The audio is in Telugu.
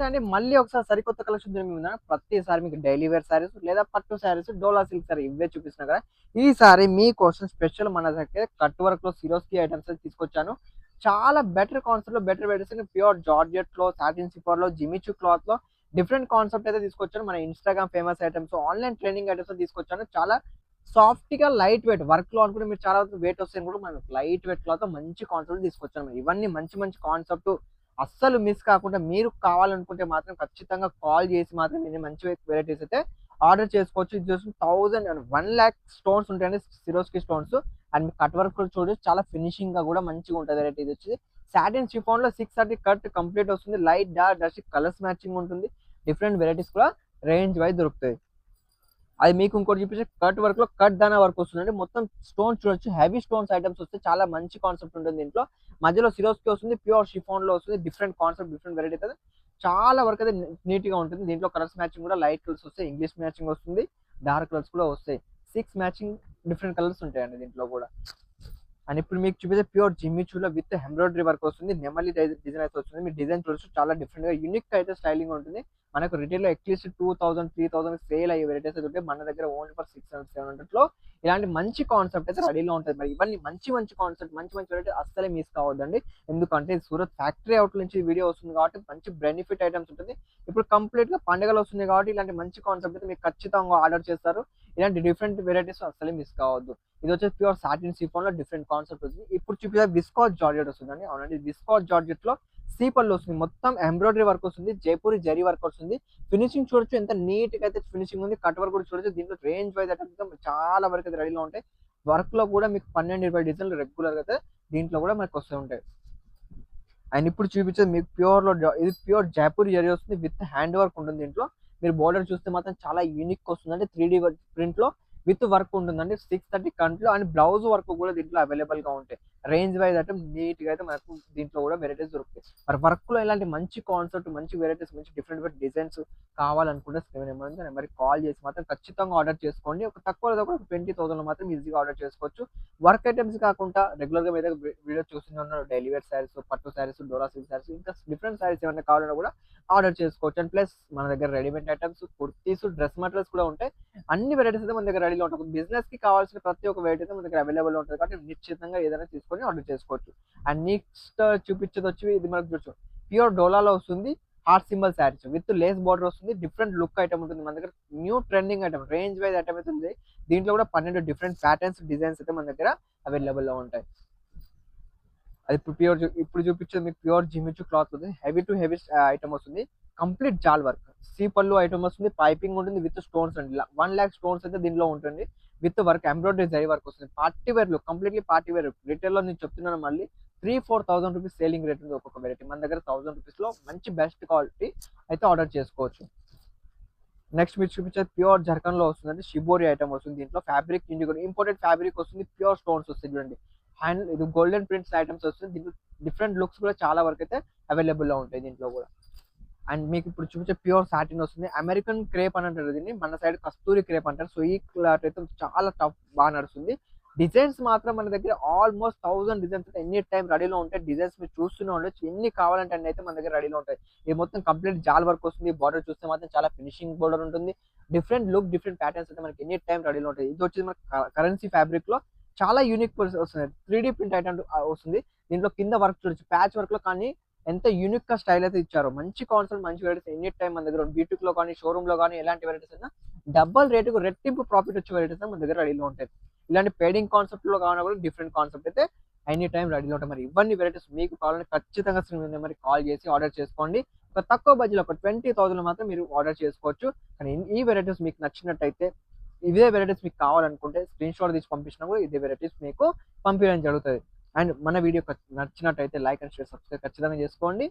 నమస్తే అండి. మళ్ళీ ఒకసారి సరికొత్త కలెక్షన్ మీ ప్రతిసారి మీకు డైలీ వేర్ శారీస్ లేదా పట్టు శారీస్ డోలా సిల్క్ సారీ ఇవే చూపిస్తున్నా కదా. ఈసారి మీకోసం స్పెషల్ మన దగ్గర కట్ వర్క్లో సిరోస్కి ఐటమ్స్ తీసుకొచ్చాను. చాలా బెటర్ కాన్సెప్ట్లో బెటర్ వెరైటీస్ ప్యూర్ జార్జెట్లో సాటిన్ సిఫర్లో జిమిచు క్లాత్లో డిఫరెంట్ కాన్సెప్ట్ అయితే తీసుకొచ్చాను. మన Instagram famous items online training items తీసుకొచ్చాను. చాలా సాఫ్ట్గా లైట్ వెయిట్ వర్క్లో అనుకుంటే మీరు చాలా వెయిట్ వస్తే కూడా మనం లైట్ వెయిట్ క్లాత్ మంచి కాన్సెప్ట్ తీసుకొచ్చాను. ఇవన్నీ మంచి మంచి కాన్సెప్ట్ అస్సలు మిస్ కాకుండా మీరు కావాలనుకుంటే మాత్రం ఖచ్చితంగా కాల్ చేసి మాత్రం మీరు మంచి వెరైటీస్ అయితే ఆర్డర్ చేసుకోవచ్చు. ఇది చూసి thousand and one lakh stones ఉంటాయండి సిరోస్కి స్టోన్స్. అండ్ మీకు కట్ వర్క్ కూడా చూడొచ్చు చాలా ఫినిషింగ్గా కూడా మంచిగా ఉంటుంది వెరైటీ ఇది వచ్చి సాటిన్ షిఫాన్లో సిక్స్ థర్టీ కట్ కంప్లీట్ వస్తుంది. Light dark dust colours matching ఉంటుంది. డిఫరెంట్ వెరైటీస్ కూడా రేంజ్ వైజ్ దొరుకుతాయి. అది మీకు ఇంకోటి చూపిస్తే కట్ వర్క్లో కట్ దానా వర్క్ వస్తుందండి. మొత్తం స్టోన్ చూడొచ్చు. హెవీ స్టోన్స్ ఐటమ్స్ వస్తే చాలా మంచి కాన్సెప్ట్ ఉంటుంది దీంట్లో. మధ్యలో సిరోస్కి వస్తుంది ప్యూర్ షిఫాన్లో వస్తుంది. డిఫరెంట్ కాన్సెప్ట్ డిఫరెంట్ వెరైటీ అయితే చాలా వరకు అయితే నీట్గా ఉంటుంది. దీంట్లో కలర్స్ మ్యాచింగ్ కూడా లైట్ కలర్స్ వస్తాయి ఇంగ్లీష్ మ్యాచింగ్ వస్తుంది డార్క్ కలర్స్ కూడా వస్తాయి. సిక్స్ మ్యాచింగ్ డిఫరెంట్ కలర్స్ ఉంటాయండి దీంట్లో కూడా. అండ్ ఇప్పుడు మీకు చూపిస్తే ప్యూర్ జిమ్మిచూలో విత్ ఎంబ్రాయిడరీ వర్క్ వస్తుంది. నెమలి డిజైన్ అయితే వస్తుంది. మీ డిజైన్ చూడొచ్చు. చాలా డిఫరెంట్గా యూనిక్ అయితే స్టైలింగ్ ఉంటుంది. మనకు రిటైల్లో at least two thousand three thousand sale అయ్యే వెరైటీస్ అయితే ఉంటాయి. మన దగ్గర only for six hundred seven హండ్రెడ్లో ఇలాంటి మంచి కాన్సెప్ట్ అయితే రెడీలో ఉంటుంది. మరి ఇవన్నీ మంచి మంచి కాన్సెప్ట్ మంచి మంచి వెరైటీ అస్సలే మిస్ కావద్దండి. ఎందుకంటే సూరత్ ఫ్యాక్టరీ అవుట్ నుంచి వీడియో వస్తుంది కాబట్టి మంచి బెనిఫిట్ ఐటమ్స్ ఉంటుంది. ఇప్పుడు కంప్లీట్గా పండుగలు వస్తుంది కాబట్టి ఇలాంటి మంచి కాన్సెప్ట్ అయితే మీరు ఖచ్చితంగా ఆర్డర్ చేస్తారు. ఇలాంటి డిఫరెంట్ వెరైటీస్ అస్సలే మిస్ కావద్దు. ఇది వచ్చేసి ప్యూర్ సాటిన్ సిఫోన్లో డిఫరెంట్ కాన్సెప్ట్ వస్తుంది. ఇప్పుడు చూపిస్తే విస్కాస్ జార్జెట్ వస్తుందండి. అవునండి విస్కాస్ జార్జెట్లో సీపల్ వస్తుంది. మొత్తం ఎంబ్రాయిడరీ వర్క్ వస్తుంది. జైపూరి జరీ వర్క్ వస్తుంది. ఫినిషింగ్ చూడొచ్చు. ఎంత నీట్గా అయితే ఫినిషింగ్ ఉంది. కట్ వర్క్ కూడా చూడొచ్చు. దీంట్లో రేంజ్ వైజ్ అయితే చాలా వరకు అయితే రెడీలో ఉంటాయి. వర్క్లో కూడా మీకు పన్నెండు ఇరవై డిజైన్లు రెగ్యులర్గా అయితే దీంట్లో కూడా మనకు వస్తూ ఉంటాయి. అండ్ ఇప్పుడు చూపించేది మీకు ప్యూర్లో ఇది ప్యూర్ జైపూరి జరీ వస్తుంది. విత్ హ్యాండ్ వర్క్ ఉంటుంది దీంట్లో. మీరు బోర్డర్ చూస్తే మాత్రం చాలా యూనిక్ వస్తుంది అంటే త్రీ డి ప్రింట్లో విత్ వర్క్ ఉంటుందండి. సిక్స్ థర్టీ కంట్లో అండ్ బ్లౌజ్ వర్క్ కూడా దీంట్లో అవైలబుల్గా ఉంటాయి. రేంజ్ వైజ్ అంటే నీట్గా అయితే మనకు దీంట్లో కూడా వెరైటీస్ దొరుకుతాయి. మరి వర్క్లో ఇలాంటి మంచి కాన్సెప్ట్ మంచి వెరైటీస్ మంచి డిఫరెంట్ డిఫరెంట్ డిజైన్స్ కావాలనుకుంటే స్క్రీన్ నెంబర్ ఉంది. కాల్ చేసి మాత్రం ఖచ్చితంగా ఆర్డర్ చేసుకోండి. ఒక తక్కువ కూడా ట్వంటీ థౌసండ్ మాత్రం ఈజీగా ఆర్డర్ చేసుకోవచ్చు. వర్క్ ఐటమ్స్ కాకుండా రెగ్యులర్గా మీద వీడియో చూస్తున్నారు డైలీ వేర్ శారీస్ పట్టు శారీస్ డోరా సిల్క్ శారీస్ ఇంకా డిఫరెంట్ శారీస్ ఏమైనా కావాలన్నా కూడా ఆర్డర్ చేసుకోవచ్చు. అండ్ ప్లస్ మన దగ్గర readymade items kurtis dress materials కూడా ఉంటాయి. అన్ని వెరైటీస్ అయితే మన దగ్గర రెడీలో ఉంటాయి. బిజినెస్కి కావాల్సిన ప్రతి ఒక్క వెరైటీ అయితే మన దగ్గర అవైలబుల్ ఉంటుంది. కాబట్టి నిశ్చితంగా ఏదైనా చేసుకొని ఆర్డర్ చేసుకోవచ్చు. అండ్ నెక్స్ట్ చూపించేది వచ్చి ఇది మనకు చూడచ్చు ప్యూర్ డోలాలో వస్తుంది heart symbol saris. With lace border వస్తుంది డిఫరెంట్ లుక్ ఐటమ్ ఉంటుంది మన దగ్గర. New trending item range wise item అయితే ఉంది. దీంట్లో కూడా పన్నెండు డిఫరెంట్ ప్యాటర్న్స్ డిజైన్స్ అయితే మన దగ్గర అవైలబుల్లో ఉంటాయి. అది ఇప్పుడు ప్యూర్ ఇప్పుడు చూపించేది మీకు ప్యూర్ జిమిచు క్లాత్ ఉంది. హెవీ టు హెవీ ఐటమ్ వస్తుంది. కంప్లీట్ జాల్ వర్క్. సీ పళ్ళు ఐటమ్ వస్తుంది పైపింగ్ ఉంటుంది విత్ స్టోన్స్ అండి. వన్ ల్యాక్ స్టోన్స్ అయితే దీనిలో ఉంటుంది. With work embroidery zari work వస్తుంది. పార్టీ వేర్లు కంప్లీట్లీ పార్టీ వేర్ రిటైల్లో నేను చెప్తున్నాను మళ్ళీ three four thousand rupees selling rate ఉంది ఒక్కొక్క వెరైటీ మన దగ్గర థౌసండ్ రూపీస్లో మంచి బెస్ట్ క్వాలిటీ అయితే ఆర్డర్ చేసుకోవచ్చు. నెక్స్ట్ మీరు చూపించేది ప్యూర్ జర్కన్లో వస్తుందంటే వస్తుంది షిబోరి ఐటమ్ వస్తుంది దీంట్లో. ఫ్యాబ్రిక్ ఇంపోర్టెడ్ ఫ్యాబ్రిక్ వస్తుంది. ప్యూర్ స్టోన్స్ వస్తుంది చూడండి. హ్యాండ్ ఇది గోల్డెన్ ప్రింట్స్ ఐటమ్స్ వస్తుంది. దీంట్లో డిఫరెంట్ లుక్స్ కూడా చాలా వరకు అయితే అవైలబుల్లో ఉంటాయి దీంట్లో కూడా. అండ్ మీకు ఇప్పుడు చూపించే ప్యూర్ సాటిన్ వస్తుంది. అమెరికన్ క్రేప్ అని అంటారు దీన్ని. మన సైడ్ కస్తూరి క్రేప్ అంటారు. సో ఈ క్లాత్ అయితే చాలా టఫ్ బాగా నడుస్తుంది. డిజైన్స్ మాత్రం మన దగ్గర ఆల్మోస్ట్ థౌసండ్ డిజైన్స్ అయితే ఎన్ని టైం రెడీలో ఉంటాయి డిజైన్స్ మీరు చూస్తూనే ఉండొచ్చు. ఎన్ని కావాలంటే అన్ని అయితే మన దగ్గర రెడీలో ఉంటాయి. ఇది మొత్తం కంప్లీట్ జాల్ వర్క్ వస్తుంది. బార్డర్ చూస్తే మాత్రం చాలా ఫినిషింగ్ బోర్డర్ ఉంటుంది. డిఫరెంట్ లుక్ డిఫరెంట్ ప్యాటర్న్స్ అయితే మనకి ఎన్ని టైం రెడీలో ఉంటాయి. ఇది వచ్చేసి మన కరెన్సీ ఫ్యాబ్రిక్లో చాలా యూనిక్ వస్తుంది. త్రీ డి ప్రింట్ ఐటమ్ వస్తుంది. దీంట్లో కింద వర్క్ చూడొచ్చు. ప్యాచ్ వర్క్లో కానీ ఎంత యూనిక్గా స్టైల్ అయితే ఇచ్చారు. మంచి కాన్సెప్ట్ మంచి వెరైటీస్ ఎనీ టైం మన దగ్గర బ్యూటిక్లో కానీ షోరూమ్లో కానీ ఎలాంటి వెరైటీస్ అయినా డబల్ రేటుకు రెట్టింపు ప్రాఫిట్ వచ్చే వెరైటీస్ మన దగ్గర రెడీలో ఉంటాయి. ఇలాంటి పేడింగ్ కాన్సెప్ట్లో కావాలన్నా కూడా డిఫరెంట్ కాన్సెప్ట్ అయితే ఎనీ టైం రెడీలో ఉంటాయి. మరి ఇవన్నీ వెరైటీస్ మీకు కావాలని ఖచ్చితంగా శ్రీ మరి కాల్ చేసి ఆర్డర్ చేసుకోండి. ఒక తక్కువ బడ్జెట్ ఒక ట్వంటీ థౌసండ్ మాత్రం మీరు ఆర్డర్ చేసుకోవచ్చు. కానీ ఈ వెరైటీస్ మీకు నచ్చినట్టయితే ఇదే వెరైటీస్ మీకు కావాలనుకుంటే స్క్రీన్ షాట్ తీసి పంపించినా కూడా ఇదే వెరైటీస్ మీకు పంపించడం జరుగుతుంది. అండ్ మన వీడియో నచ్చినట్టయితే లైక్ అండ్ షేర్ సబ్స్క్రైబ్ ఖచ్చితంగా చేసుకోండి.